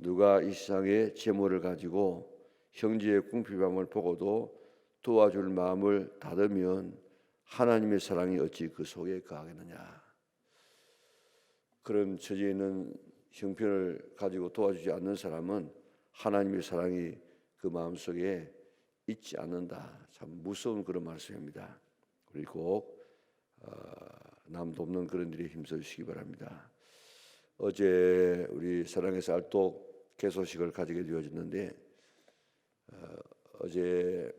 누가 이 세상의 재물을 가지고 형제의 궁핍함을 보고도 도와줄 마음을 닫으면 하나님의 사랑이 어찌 그 속에 거하겠느냐. 그런 처지에 있는 형편을 가지고 도와주지 않는 사람은 하나님의 사랑이 그 마음 속에 있지 않는다. 참 무서운 그런 말씀입니다. 꼭 어, 남 돕는 그런 일에 힘써 주시기 바랍니다. 어제 우리 사랑의 쌀독 개소식을 가지게 되어졌는데 어, 어제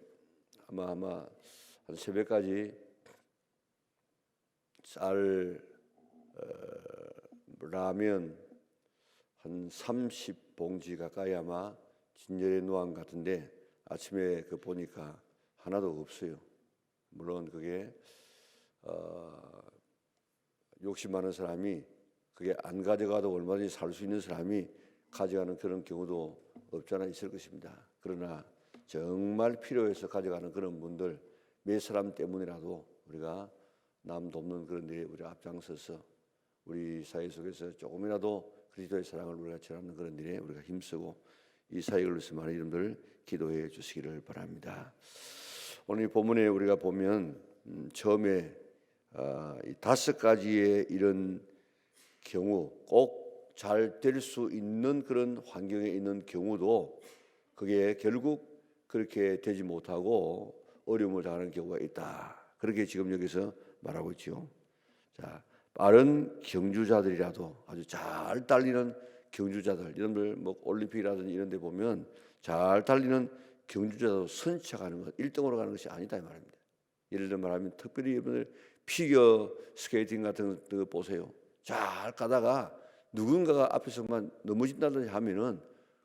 아마 아마 한 새벽까지 쌀 어, 라면 한 30봉지 가까이 아마 진열해 놓은 것 같은데 아침에 그 보니까 하나도 없어요. 물론 그게 어, 욕심 많은 사람이 그게 안 가져가도 얼마든지 살 수 있는 사람이 가져가는 그런 경우도 없잖아 있을 것입니다. 그러나 정말 필요해서 가져가는 그런 분들 몇 사람 때문이라도 우리가 남 돕는 그런 일에 우리 앞장서서 우리 사회 속에서 조금이라도 그리스도의 사랑을 우리가 전하는 그런 일에 우리가 힘쓰고 이 사역을 위해서 많은 이름들 기도해 주시기를 바랍니다. 오늘 이 본문에 우리가 보면 음, 처음에 아, 이 다섯 가지의 이런 경우 꼭 잘 될 수 있는 그런 환경에 있는 경우도 그게 결국 그렇게 되지 못하고 어려움을 당하는 경우가 있다. 그렇게 지금 여기서 말하고 있죠. 자, 빠른 경주자들이라도 아주 잘 달리는 경주자들, 여러분들 뭐 올림픽이라든지 이런 데 보면 잘 달리는 경주자도 선착하는 것, 1등으로 가는 것이 아니다 이 말입니다. 예를 들어 말하면 특별히 여러분들 피겨 스케이팅 같은 거 보세요. 잘 가다가 누군가가 앞에서만 넘어진다든지 하면은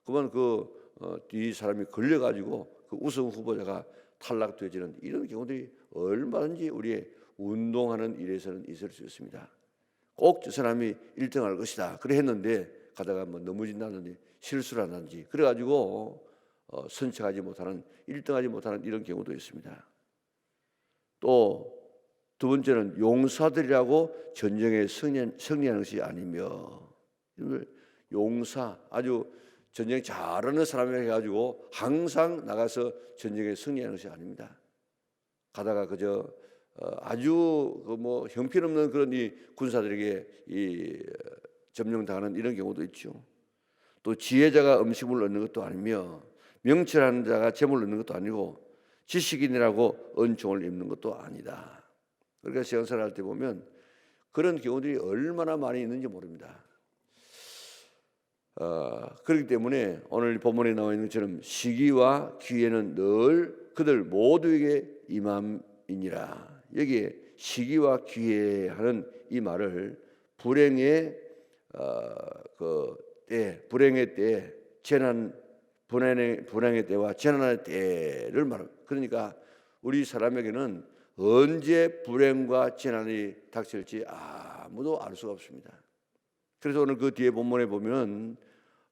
그만 그뒤 사람이 걸려가지고 그 우승 후보자가 탈락되지는 이런 경우들이 얼마든지 우리의 운동하는 일에서는 있을 수 있습니다. 꼭 저 사람이 1등할 것이다. 그래 했는데 가다가 뭐 넘어진다든지 실수를 한다든지 그래가지고 어, 선착하지 못하는 1등하지 못하는 이런 경우도 있습니다. 또 두 번째는 용사들이라고 전쟁에 승리, 승리하는 것이 아니며 용사 아주 전쟁 잘하는 사람이 해가지고 항상 나가서 전쟁에 승리하는 것이 아닙니다. 가다가 그저 어, 아주 그 뭐 형편없는 그런 이 군사들에게 이 점령당하는 이런 경우도 있죠. 또 지혜자가 음식을 얻는 것도 아니며 명철한 자가 재물을 얻는 것도 아니고 지식인이라고 은총을 입는 것도 아니다. 그러니까 세상생활 할때 보면 그런 경우들이 얼마나 많이 있는지 모릅니다. 어, 그렇기 때문에 오늘 본문에 나와 있는 것처럼 시기와 기회는 늘 그들 모두에게 임함이니라. 여기에 시기와 기회 하는 이 말을 불행의 어, 그 때 불행의 때 재난 불행의 불행의 때와 재난의 때를 말합니다. 그러니까 우리 사람에게는 언제 불행과 재난이 닥칠지 아무도 알 수가 없습니다. 그래서 오늘 그 뒤에 본문에 보면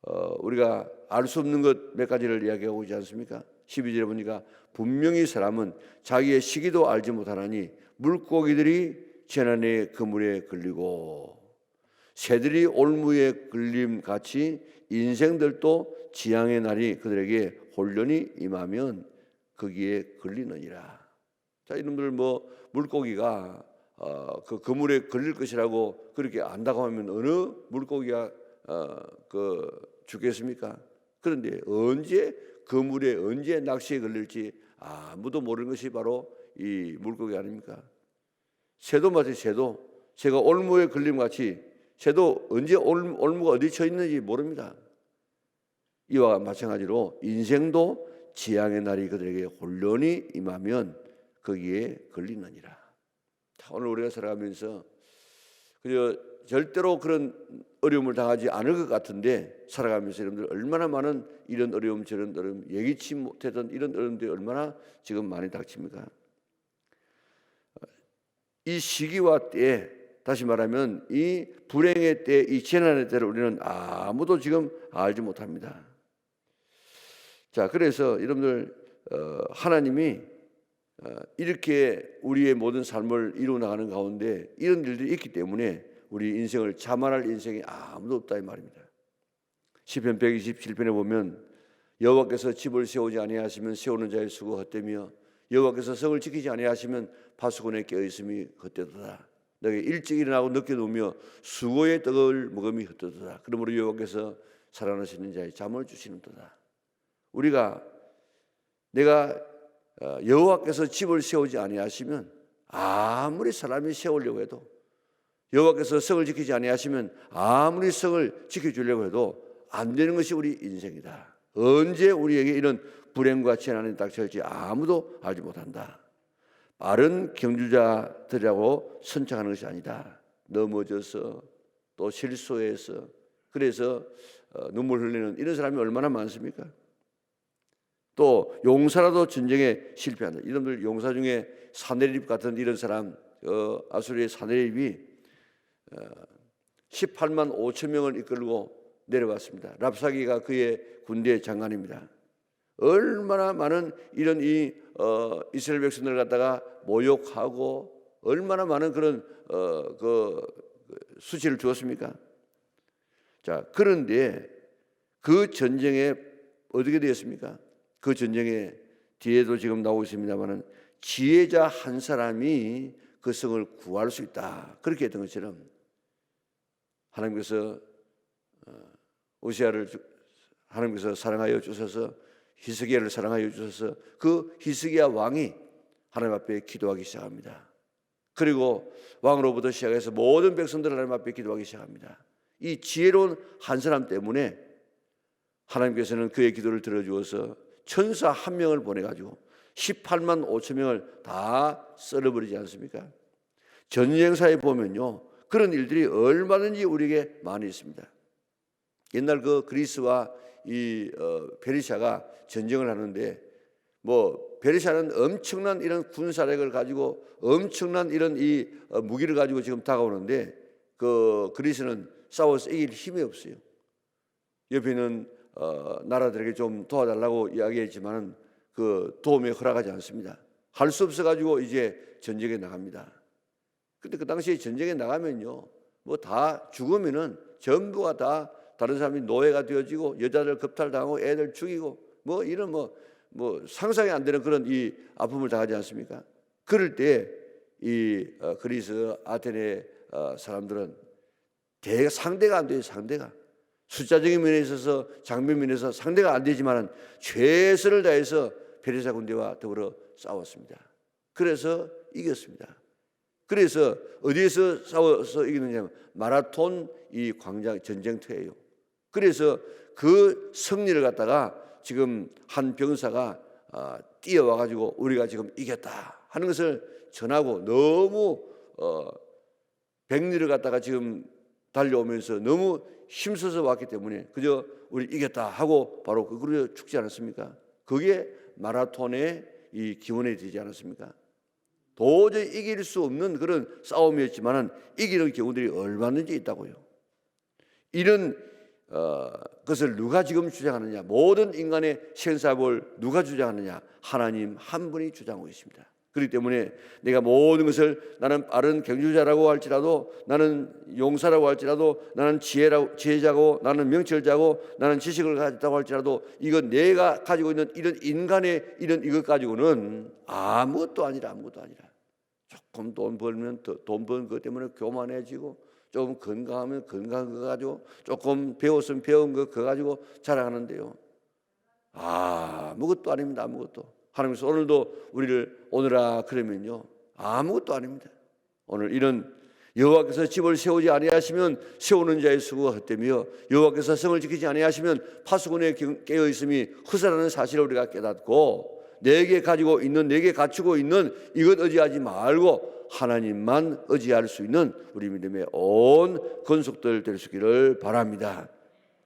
어, 우리가 알 수 없는 것 몇 가지를 이야기하고 있지 않습니까? 12절에 보니까 분명히 사람은 자기의 시기도 알지 못하나니 물고기들이 재난의 그물에 걸리고 새들이 올무에 걸림 같이 인생들도 지향의 날이 그들에게 혼련이 임하면 거기에 걸리느니라. 자, 이놈들 뭐 물고기가 어, 그 그물에 걸릴 것이라고 그렇게 안다고 하면 어느 물고기가 어, 그 죽겠습니까? 그런데 언제 그물에 언제 낚시에 걸릴지 아무도 모르는 것이 바로 이 물고기 아닙니까? 새도 마치 새도 새가 올무에 걸림 같이 새도 언제 올, 올무가 어디 쳐 있는지 모릅니다. 이와 마찬가지로 인생도 지향의 날이 그들에게 혼련이 임하면 거기에 걸리느니라. 오늘 우리가 살아가면서 그저 절대로 그런 어려움을 당하지 않을 것 같은데 살아가면서 여러분들 얼마나 많은 이런 어려움 저런 어려움 예기치 못했던 이런 어려움들이 얼마나 지금 많이 닥칩니까? 이 시기와 때에 다시 말하면 이 불행의 때, 이 재난의 때를 우리는 아무도 지금 알지 못합니다. 자, 그래서 여러분들 어, 하나님이 어, 이렇게 우리의 모든 삶을 이루어 나가는 가운데 이런 일들이 있기 때문에 우리 인생을 자만할 인생이 아무도 없다 이 말입니다. 시편 127편에 보면 여호와께서 집을 세우지 아니하시면 세우는 자의 수고 헛되며 여호와께서 성을 지키지 아니하시면 파수꾼의 깨어 있음이 헛되도다. 너희 일찍 일어나고 늦게 누우며 수고의 떡을 먹음이 헛되도다. 그러므로 여호와께서 살아나시는 자의 잠을 주시는도다. 우리가 내가 어, 여호와께서 집을 세우지 아니하시면 아무리 사람이 세우려고 해도 여호와께서 성을 지키지 아니하시면 아무리 성을 지켜주려고 해도 안 되는 것이 우리 인생이다. 언제 우리에게 이런 불행과 재난이 닥칠지 아무도 알지 못한다. 빠른 경주자들이라고 선창하는 것이 아니다. 넘어져서 또 실수해서 그래서 어, 눈물 흘리는 이런 사람이 얼마나 많습니까? 또 용사라도 전쟁에 실패한다. 이런들 용사 중에 사내립 같은 이런 사람 어, 아수리의 사내립이 어, 18만 5천 명을 이끌고 내려왔습니다. 랍사기가 그의 군대 장관입니다. 얼마나 많은 이런 이 어, 이스라엘 백성들을 갖다가 모욕하고 얼마나 많은 그런 어, 그, 그 수치를 주었습니까? 자 그런데 그 전쟁에 어떻게 되었습니까? 그 전쟁에 뒤에도 지금 나오고 있습니다만은 지혜자 한 사람이 그 성을 구할 수 있다. 그렇게 했던 것처럼 하나님께서 오시아를 하나님께서 사랑하여 주셔서 히스기야를 사랑하여 주셔서 그 히스기야 왕이 하나님 앞에 기도하기 시작합니다. 그리고 왕으로부터 시작해서 모든 백성들 하나님 앞에 기도하기 시작합니다. 이 지혜로운 한 사람 때문에 하나님께서는 그의 기도를 들어주어서 천사 한 명을 보내가지고 18만 5천 명을 다 썰어버리지 않습니까? 전쟁사에 보면요 그런 일들이 얼마든지 우리에게 많이 있습니다. 옛날 그 그리스와 이 어, 페르시아가 전쟁을 하는데 뭐 페르시아는 엄청난 이런 군사력을 가지고 엄청난 이런 이 어, 무기를 가지고 지금 다가오는데 그 그리스는 싸워서 이길 힘이 없어요. 옆에 있는 어, 나라들에게 좀 도와달라고 이야기했지만은 그 도움에 허락하지 않습니다. 할 수 없어 가지고 이제 전쟁에 나갑니다. 근데 그 당시에 전쟁에 나가면요, 뭐 다 죽으면은 전부가 다 다른 사람이 노예가 되어지고 여자들 겁탈당하고 애들 죽이고 뭐 이런 뭐, 뭐 상상이 안 되는 그런 이 아픔을 당하지 않습니까? 그럴 때이 어, 그리스 아테네 어, 사람들은 대 상대가 안 돼요 상대가 숫자적인 면에 있어서 장면 면에서 상대가 안 되지만은 최선을 다해서 페르시아 군대와 더불어 싸웠습니다. 그래서 이겼습니다. 그래서 어디에서 싸워서 이기느냐 마라톤 이 광장 전쟁터예요. 그래서 그 승리를 갖다가 지금 한 병사가 아, 뛰어와 가지고 우리가 지금 이겼다 하는 것을 전하고 너무 어, 백리를 갖다가 지금 달려오면서 너무 힘써서 왔기 때문에 그저 우리 이겼다 하고 바로 그걸로 죽지 않았습니까? 그게 마라톤의 이 기원이 되지 않았습니까? 도저히 이길 수 없는 그런 싸움이었지만은 이기는 경우들이 얼마든지 있다고요. 이런 어, 것을 누가 지금 주장하느냐? 모든 인간의 생사를 누가 주장하느냐? 하나님 한 분이 주장하고 있습니다. 그렇기 때문에 내가 모든 것을 나는 빠른 경주자라고 할지라도 나는 용사라고 할지라도 나는 지혜라고 지혜자고 나는 명철자고 나는 지식을 가졌다고 할지라도 이건 내가 가지고 있는 이런 인간의 이런 이것 가지고는 아무것도 아니라 아무것도 아니라 조금 돈 벌면 돈 버는 것 때문에 교만해지고 좀 건강하면 건강한 거 가지고 조금 배웠으면 배운 거 그거 가지고 자랑하는데요. 아무것도 아닙니다. 아무것도. 하나님께서 오늘도 우리를 오늘아 그러면요 아무것도 아닙니다. 오늘 이런 여호와께서 집을 세우지 아니하시면 세우는 자의 수고가 헛되며 여호와께서 성을 지키지 아니하시면 파수꾼의 깨어 있음이 허사라는 사실을 우리가 깨닫고 내게 가지고 있는 내게 갖추고 있는 이것 의지하지 말고 하나님만 의지할 수 있는 우리 믿음의 온 건속들 될 수 있기를 바랍니다.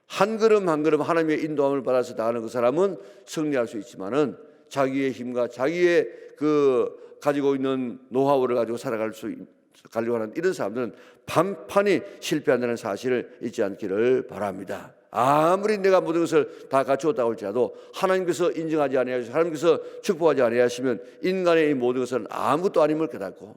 한 걸음 한 걸음 하나님의 인도함을 받아서 나가는 그 사람은 승리할 수 있지만은 자기의 힘과 자기의 그 가지고 있는 노하우를 가지고 살아갈 수 가려고 하는 이런 사람들은 반판이 실패한다는 사실을 잊지 않기를 바랍니다. 아무리 내가 모든 것을 다 갖추었다고 할지라도 하나님께서 인정하지 아니하시고 하나님께서 축복하지 아니하시면 인간의 이 모든 것은 아무것도 아님을 깨닫고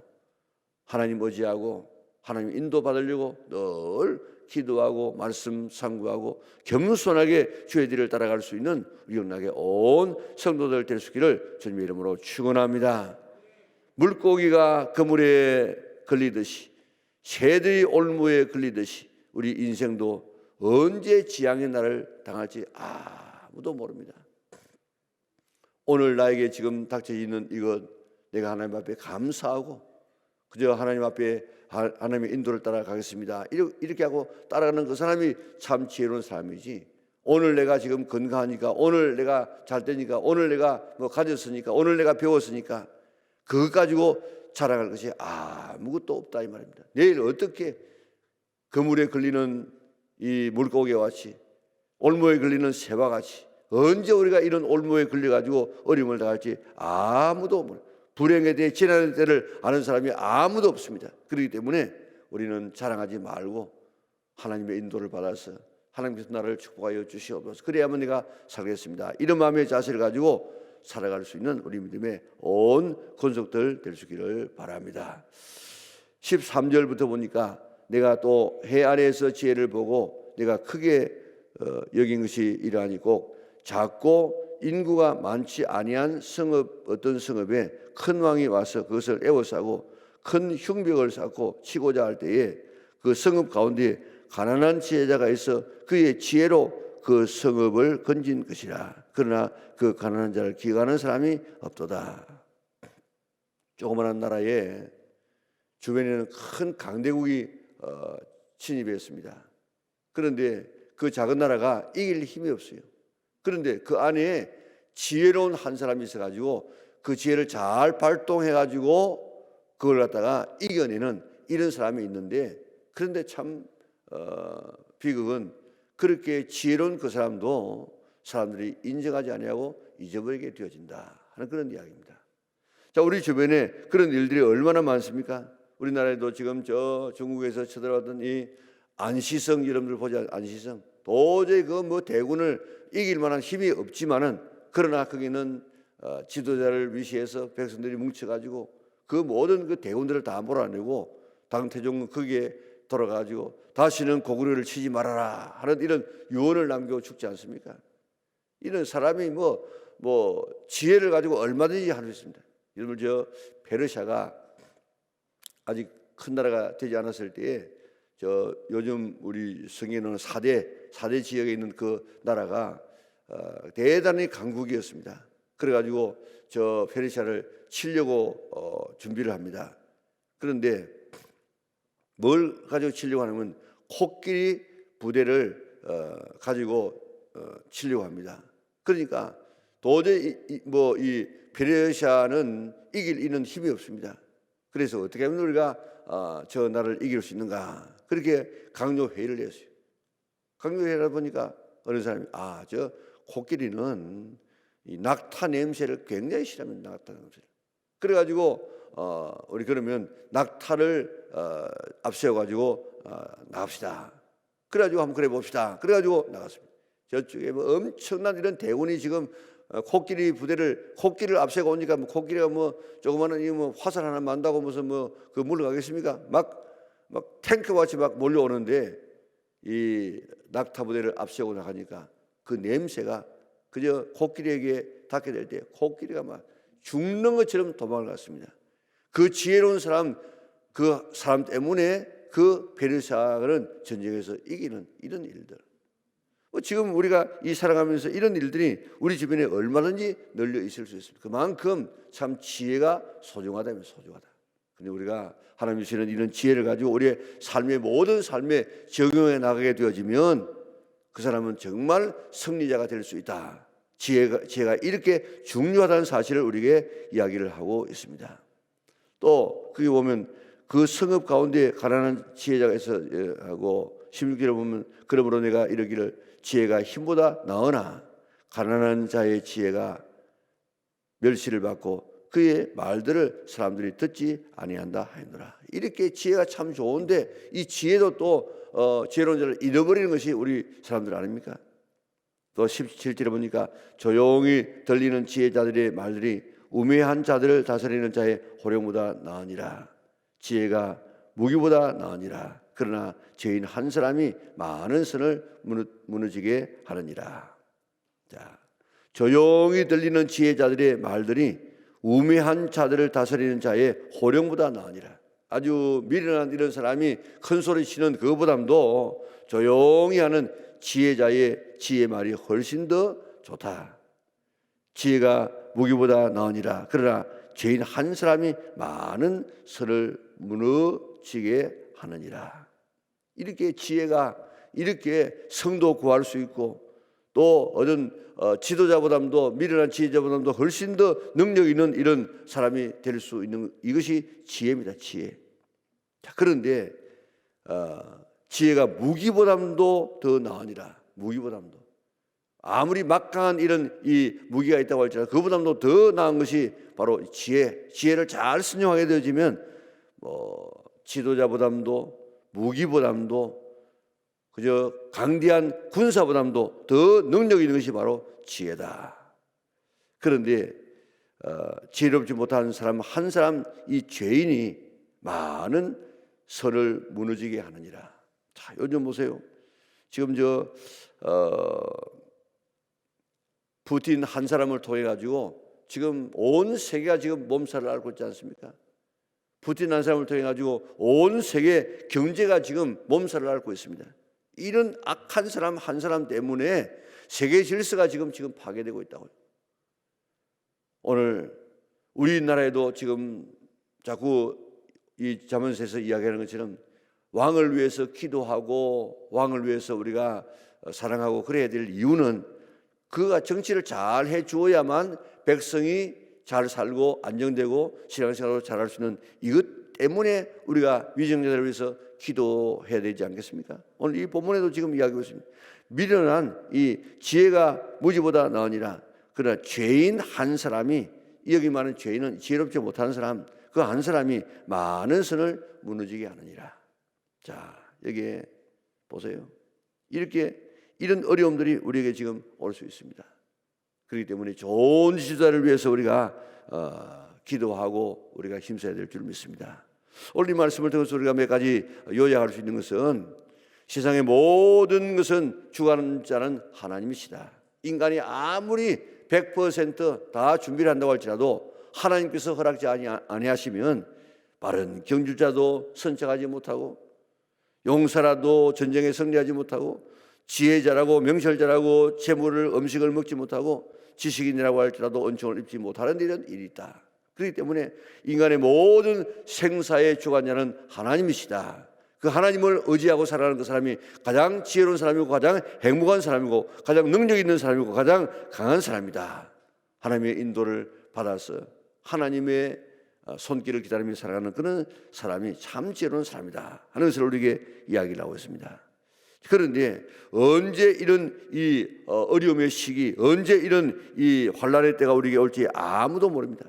하나님 의지하고 하나님 인도 받으려고 늘 기도하고 말씀 상고하고 겸손하게 주의 뒤를 따라갈 수 있는 위험하게 온 성도들 될 수 있기를 주님의 이름으로 축원합니다. 물고기가 그물에 걸리듯이 새들이 올무에 걸리듯이 우리 인생도 언제 지향의 날을 당할지 아무도 모릅니다. 오늘 나에게 지금 닥쳐 있는 이것 내가 하나님 앞에 감사하고 그저 하나님 앞에 하- 하나님의 인도를 따라가겠습니다. 이렇- 이렇게 하고 따라가는 그 사람이 참 지혜로운 사람이지. 오늘 내가 지금 건강하니까, 오늘 내가 잘 되니까, 오늘 내가 뭐 가졌으니까, 오늘 내가 배웠으니까 그것 가지고 자랑할 것이 아무것도 없다 이 말입니다. 내일 어떻게 그물에 걸리는 이 물고기와 같이 올무에 걸리는 새와 같이 언제 우리가 이런 올무에 걸려가지고 어려움을 당할지 아무도 몰라. 불행에 대해 지나는 때를 아는 사람이 아무도 없습니다. 그렇기 때문에 우리는 자랑하지 말고 하나님의 인도를 받아서 하나님께서 나를 축복하여 주시옵소서. 그래야만 내가 살겠습니다. 이런 마음의 자세를 가지고 살아갈 수 있는 우리 믿음의 온 권속들 될 수 있기를 바랍니다. 13절부터 보니까 내가 또 해 아래에서 지혜를 보고 내가 크게 어, 여긴 것이 이러하니 꼭 작고 인구가 많지 아니한 성읍 어떤 성읍에 큰 왕이 와서 그것을 에워싸고 큰 흉벽을 쌓고 치고자 할 때에 그 성읍 가운데 가난한 지혜자가 있어 그의 지혜로 그 성읍을 건진 것이라 그러나 그 가난한 자를 기가하는 사람이 없도다 조그마한 나라에 주변에는 큰 강대국이 어, 침입했습니다. 그런데 그 작은 나라가 이길 힘이 없어요. 그런데 그 안에 지혜로운 한 사람이 있어가지고 그 지혜를 잘 발동해가지고 그걸 갖다가 이겨내는 이런 사람이 있는데 그런데 참 어, 비극은 그렇게 지혜로운 그 사람도 사람들이 인정하지 아니하고 잊어버리게 되어진다 하는 그런 이야기입니다. 자, 우리 주변에 그런 일들이 얼마나 많습니까? 우리나라에도 지금 저 중국에서 쳐들어왔던 이 안시성 여러분들 보자 안시성 도저히 그 뭐 대군을 이길 만한 힘이 없지만은 그러나 거기는 어, 지도자를 위시해서 백성들이 뭉쳐가지고 그 모든 그 대군들을 다 몰아내고 당태종은 거기에 돌아가지고 다시는 고구려를 치지 말아라 하는 이런 유언을 남기고 죽지 않습니까? 이런 사람이 뭐, 뭐, 지혜를 가지고 얼마든지 할 수 있습니다. 여러분, 저, 페르시아가 아직 큰 나라가 되지 않았을 때에 저 요즘 우리 성에는 사대, 사대 지역에 있는 그 나라가 어, 대단히 강국이었습니다. 그래가지고 저 페르시아를 치려고 어, 준비를 합니다. 그런데 뭘 가지고 치려고 하냐면 코끼리 부대를 어, 가지고 어, 치려고 합니다. 그러니까 도저히 뭐이 페르시아는 이길 이는 힘이 없습니다. 그래서 어떻게 하면 우리가 어, 저 나라를 이길 수 있는가 그렇게 강요 회의를 했어요. 회의를 보니까 어느 사람이 아 저 코끼리는 이 낙타 냄새를 굉장히 싫어합니다. 낙타 냄새를. 그래가지고 어, 우리 그러면 낙타를 어, 앞세워 가지고 어, 나갑시다. 그래가지고 한번 그래 봅시다. 그래가지고 나갔습니다. 저쪽에 뭐 엄청난 이런 대군이 지금 어, 코끼리 부대를 코끼리를 앞세고 오니까 뭐 코끼리가 뭐 조그마한 이뭐 화살 하나 만다고 무슨 뭐 그 물러가겠습니까? 막 막 탱크 같이 막 몰려오는데 이 낙타 부대를 앞세우고 나가니까 그 냄새가 그저 코끼리에게 닿게 될 때 코끼리가 막 죽는 것처럼 도망을 갔습니다. 그 지혜로운 사람 그 사람 때문에 그 베르사는 전쟁에서 이기는 이런 일들. 뭐 지금 우리가 이 살아가면서 이런 일들이 우리 주변에 얼마든지 널려 있을 수 있습니다. 그만큼 참 지혜가 소중하다면 소중하다. 근데 우리가 하나님 주시는 이런 지혜를 가지고 우리의 삶의 모든 삶에 적용해 나가게 되어지면 그 사람은 정말 승리자가 될 수 있다. 지혜가, 지혜가 이렇게 중요하다는 사실을 우리에게 이야기를 하고 있습니다. 또 거기 보면 그 성읍 가운데 가난한 지혜자가 있어 예, 하고 16절에 보면 그러므로 내가 이르기를 지혜가 힘보다 나으나 가난한 자의 지혜가 멸시를 받고 그의 말들을 사람들이 듣지 아니한다 하였노라. 이렇게 지혜가 참 좋은데 이 지혜도 또 어, 지혜로운 자를 잃어버리는 것이 우리 사람들 아닙니까? 또 17절에 보니까 조용히 들리는 지혜자들의 말들이 우매한 자들을 다스리는 자의 호령보다 나으니라. 지혜가 무기보다 나으니라. 그러나 죄인 한 사람이 많은 선을 무너- 무너지게 하느니라. 자, 조용히 들리는 지혜자들의 말들이 우매한 자들을 다스리는 자의 호령보다 나으니라. 아주 미련한 이런 사람이 큰 소리 치는 그보담도 조용히 하는 지혜자의 지혜 말이 훨씬 더 좋다. 지혜가 무기보다 나으니라. 그러나 죄인 한 사람이 많은 설을 무너지게 하느니라. 이렇게 지혜가 이렇게 성도 구할 수 있고 또 어떤 어, 지도자보다도 미련한 지혜자보다도 훨씬 더 능력 있는 이런 사람이 될 수 있는 이것이 지혜입니다. 지혜. 자, 그런데 어, 지혜가 무기보담도 더 나으니라. 무기보담도 아무리 막강한 이런 이 무기가 있다고 할지라도 그보다도 더 나은 것이 바로 지혜. 지혜를 잘 순용하게 되어지면 뭐 지도자보담도 무기보담도 그저 강대한 군사보담도 더 능력 있는 것이 바로 지혜다. 그런데 어, 지혜롭지 못한 사람 한 사람 이 죄인이 많은 설을 무너지게 하느니라. 자, 요즘 보세요. 지금 저 어, 푸틴 한 사람을 통해 가지고 지금 온 세계가 지금 몸살을 앓고 있지 않습니까? 푸틴 한 사람을 통해 가지고 온 세계 경제가 지금 몸살을 앓고 있습니다. 이런 악한 사람 한 사람 때문에 세계 질서가 지금 지금 파괴되고 있다고요. 오늘 우리나라에도 지금 자꾸 이 자문서에서 이야기하는 것처럼 왕을 위해서 기도하고 왕을 위해서 우리가 사랑하고 그래야 될 이유는 그가 정치를 잘 해 주어야만 백성이 잘 살고 안정되고 신앙생활을 잘할 수 있는 이것 때문에 우리가 위정자들을 위해서 기도해야 되지 않겠습니까? 오늘 이 본문에도 지금 이야기하고 있습니다. 미련한 이 지혜가 무지보다 나으니라. 그러나 죄인 한 사람이 여기 많은 죄인은 지혜롭지 못하는 사람 그 한 사람이 많은 선을 무너지게 하느니라. 자 여기에 보세요. 이렇게 이런 어려움들이 우리에게 지금 올 수 있습니다. 그렇기 때문에 좋은 지도자를 위해서 우리가 어, 기도하고 우리가 힘써야 될 줄 믿습니다. 오늘 이 말씀을 통해서 우리가 몇 가지 요약할 수 있는 것은 세상의 모든 것은 주관하는 자는 하나님이시다. 인간이 아무리 100%다 준비를 한다고 할지라도 하나님께서 허락지 아니- 아니하시면 바른 경주자도 선착하지 못하고 용사라도 전쟁에 승리하지 못하고 지혜자라고 명철자라고 재물을 음식을 먹지 못하고 지식인이라고 할지라도 은총을 입지 못하는 이런 일이 있다. 그렇기 때문에 인간의 모든 생사의 주관자는 하나님이시다. 그 하나님을 의지하고 살아가는 그 사람이 가장 지혜로운 사람이고 가장 행복한 사람이고 가장 능력 있는 사람이고 가장 강한 사람이다. 하나님의 인도를 받아서 하나님의 손길을 기다리며 살아가는 그런 사람이 참 지혜로운 사람이다 하는 것을 우리에게 이야기를 하고 있습니다. 그런데 언제 이런 이 어, 어려움의 시기, 언제 이런 이 환란의 때가 우리에게 올지 아무도 모릅니다.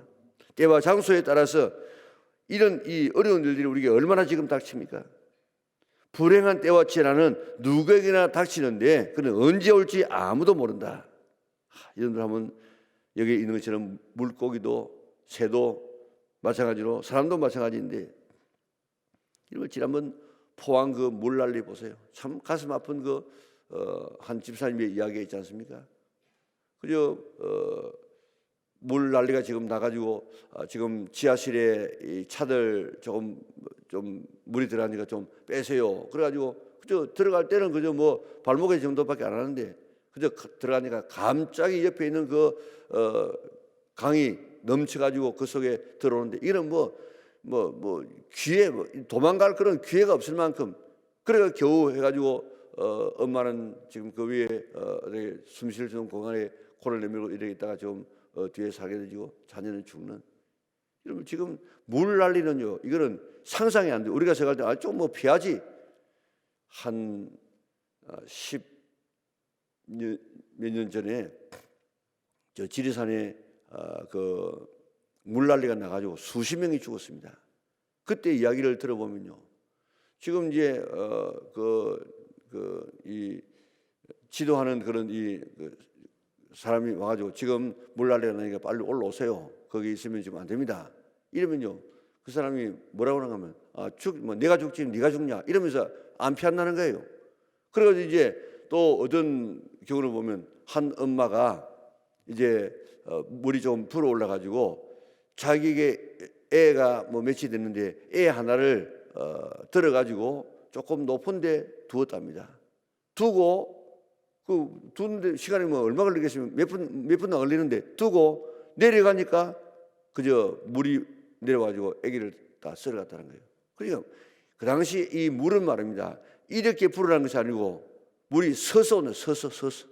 때와 장소에 따라서 이런 이 어려운 일들이 우리에게 얼마나 지금 닥칩니까? 불행한 때와 지나는 누구에게나 닥치는데 그는 언제 올지 아무도 모른다. 이런 들 하면 여기 있는 것처럼 물고기도 새도 마찬가지로 사람도 마찬가지인데 이걸 지난번 포항 그 물난리 보세요. 참 가슴 아픈 그한 집사님의 이야기가 있지 않습니까? 그저 어, 물 난리가 지금 나가지고 어, 지금 지하실에 이 차들 조금 좀 물이 들어가니까 좀 빼세요. 그래가지고 그저 들어갈 때는 그저 뭐 발목에 정도밖에 안 하는데 그저 가- 들어가니까 갑자기 옆에 있는 그 어, 강이 넘쳐가지고 그 속에 들어오는데 이런 뭐뭐 뭐 기회 뭐 도망갈 그런 기회가 없을 만큼 그래가 겨우 해가지고 어, 엄마는 지금 그 위에 어, 숨쉴 수 있는 공간에 코를 내밀고 이래 있다가 좀 어, 뒤에 사게 되지고 자녀는 죽는 이러면 지금 물 난리는요 이거는 상상이 안 돼. 우리가 생각할 때 아 좀 뭐 피하지 한 어, 10몇년 전에 저 지리산에 어, 그 물난리가 나가지고 수십 명이 죽었습니다. 그때 이야기를 들어보면요, 지금 이제 어, 그 그 이 지도하는 그런 이 그 사람이 와가지고 지금 물난리가 나니까 빨리 올라오세요. 거기 있으면 지금 안 됩니다. 이러면요, 그 사람이 뭐라고 하냐면 아, 죽, 뭐 내가 죽지 네가 죽냐 이러면서 안 피한다는 거예요. 그래가지고 이제 또 어떤 경우를 보면 한 엄마가 이제 어, 물이 좀 불어 올라가지고 자기에게 애가 뭐 며칠 됐는데 애 하나를 어, 들어가지고 조금 높은 데 두었답니다. 두고 그 두는데 시간이 뭐 얼마 걸리겠으면 몇분 몇 분도 걸리는데 두고 내려가니까 그저 물이 내려가지고 아기를 다 썰어갔다는 거예요. 그러니까 그 당시 이 물은 말입니다. 이렇게 불어난 것이 아니고 물이 서서 오는 서서 서서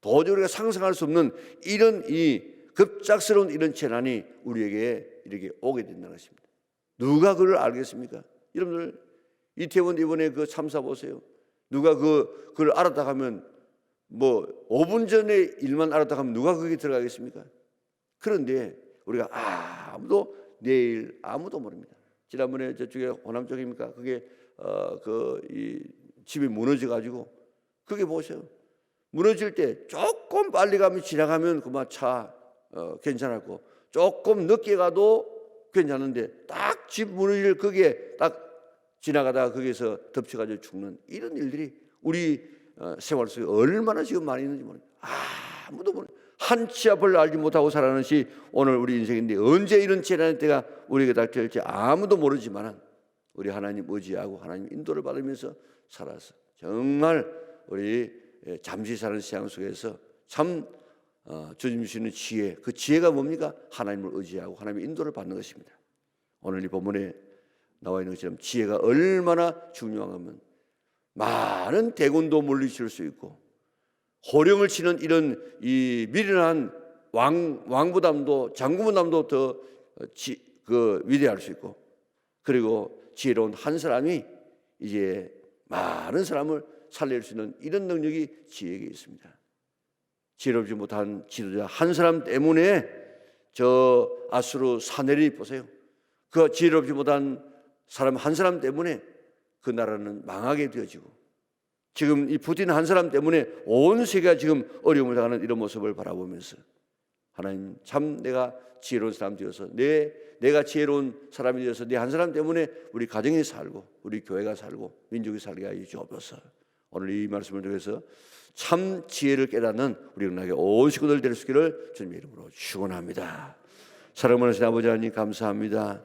도저히 우리가 상상할 수 없는 이런 이 급작스러운 이런 재난이 우리에게 이렇게 오게 된다는 것입니다. 누가 그걸 알겠습니까? 여러분들 이태원 이번에 그 참사 보세요. 누가 그 그걸 알았다 하면 뭐 5분 전에 일만 알았다 하면 누가 거기 들어가겠습니까? 그런데 우리가 아무도 내일 아무도 모릅니다. 지난번에 저쪽에 호남 쪽입니까? 그게 어 그이 집이 무너져 가지고 그게 보세요. 무너질 때 조금 빨리 가면 지나가면 그만 차 어, 괜찮았고 조금 늦게 가도 괜찮은데 딱 집 무너질 거기에 딱 지나가다가 거기서 덮쳐가지고 죽는 이런 일들이 우리 어, 생활 속에 얼마나 지금 많이 있는지 모릅니다. 아무도 모르. 한치 앞을 알지 못하고 살아가는 시 오늘 우리 인생인데 언제 이런 재난의 때가 우리에게 닥칠지 아무도 모르지만 우리 하나님 의지하고 하나님 인도를 받으면서 살아서 정말 우리 예, 잠시 사는 세상 속에서 참 어, 주님 주시는 지혜 그 지혜가 뭡니까? 하나님을 의지하고 하나님의 인도를 받는 것입니다. 오늘 이 본문에 나와 있는 것처럼 지혜가 얼마나 중요하면 많은 대군도 물리칠 수 있고 호령을 치는 이런 이 미련한 왕 왕보담도 장군보담도 더그 위대할 수 있고 그리고 지혜로운 한 사람이 이제 많은 사람을 살릴 수 있는 이런 능력이 지혜에게 있습니다. 지혜롭지 못한 지도자 한 사람 때문에 저 아수르 사내리 보세요. 그 지혜롭지 못한 사람 한 사람 때문에 그 나라는 망하게 되어지고 지금 이 푸틴 한 사람 때문에 온 세계가 지금 어려움을 당하는 이런 모습을 바라보면서 하나님 참 내가 지혜로운 사람 되어서 내 내가 지혜로운 사람이 되어서 내 한 사람 때문에 우리 가정이 살고 우리 교회가 살고 민족이 살게 하여 주옵소서. 오늘 이 말씀을 통해서 참 지혜를 깨닫는 우리 은하게 온 식구들 될 수 있기를 주님의 이름으로 축원합니다. 사랑하는 아버지 하나님 감사합니다.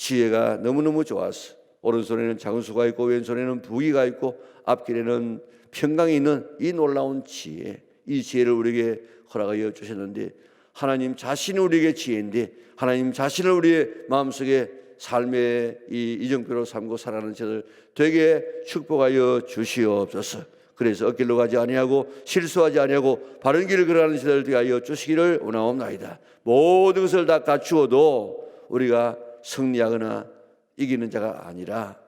지혜가 너무너무 좋아서 오른손에는 작은 수가 있고 왼손에는 부기가 있고 앞길에는 평강이 있는 이 놀라운 지혜 이 지혜를 우리에게 허락하여 주셨는데 하나님 자신이 우리에게 지혜인데 하나님 자신을 우리의 마음속에 삶의 이 이정표로 삼고 살아가는 저들 되게 축복하여 주시옵소서. 그래서 어길로 가지 아니하고 실수하지 아니하고 바른 길을 걸어가는 저들 되게 하여 주시기를 원하옵나이다. 모든 것을 다 갖추어도 우리가 승리하거나 이기는 자가 아니라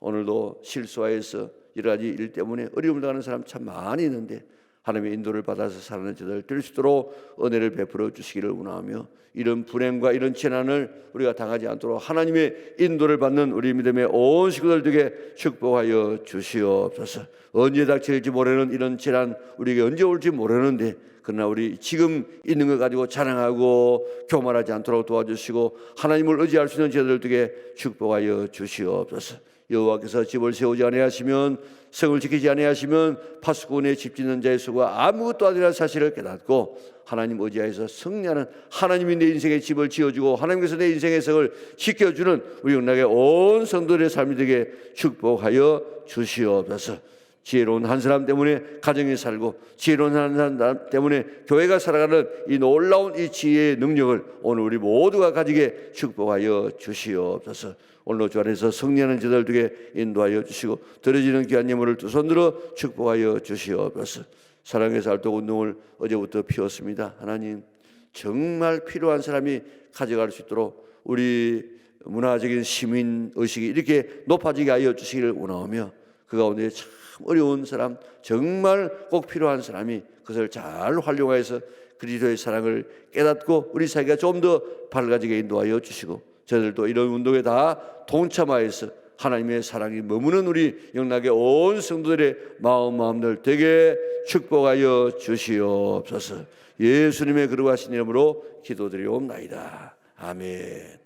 오늘도 실수하여서 여러 가지 일 때문에 어려움을 당하는 사람 참 많이 있는데 하나님의 인도를 받아서 살아가는 저들 될 수 있도록 은혜를 베풀어 주시기를 원하며 이런 불행과 이런 재난을 우리가 당하지 않도록 하나님의 인도를 받는 우리 믿음의 온 식구들 되게 축복하여 주시옵소서. 언제 닥칠지 모르는 이런 재난 우리에게 언제 올지 모르는데 그러나 우리 지금 있는 것 가지고 자랑하고 교만하지 않도록 도와주시고 하나님을 의지할 수 있는 저들 되게 축복하여 주시옵소서. 여호와께서 집을 세우지 아니하시면 성을 지키지 아니하시면 파수꾼의 집 짓는 자의 수가 아무것도 아니라는 사실을 깨닫고 하나님 의지하여서 승리하는 하나님이 내 인생의 집을 지어주고 하나님께서 내 인생의 성을 지켜주는 우리 영락의 온 성도들의 삶이 되게 축복하여 주시옵소서. 지혜로운 한 사람 때문에 가정이 살고 지혜로운 한 사람 때문에 교회가 살아가는 이 놀라운 이 지혜의 능력을 오늘 우리 모두가 가지게 축복하여 주시옵소서. 오늘 주 안에서 승리하는 저들 되게 인도하여 주시고 들어지는 귀한 예물을 두 손들어 축복하여 주시옵소서. 사랑의 살도 운동을 어제부터 피웠습니다. 하나님 정말 필요한 사람이 가져갈 수 있도록 우리 문화적인 시민 의식이 이렇게 높아지게 하여 주시기를 원하오며 그 가운데 참 어려운 사람 정말 꼭 필요한 사람이 그것을 잘 활용하여서 그리스도의 사랑을 깨닫고 우리 사회가 좀 더 밝아지게 인도하여 주시고 저들도 이런 운동에 다 동참하여서 하나님의 사랑이 머무는 우리 영락의 온 성도들의 마음 마음들 되게 축복하여 주시옵소서. 예수님의 그러하신 이름으로 기도드리옵나이다. 아멘.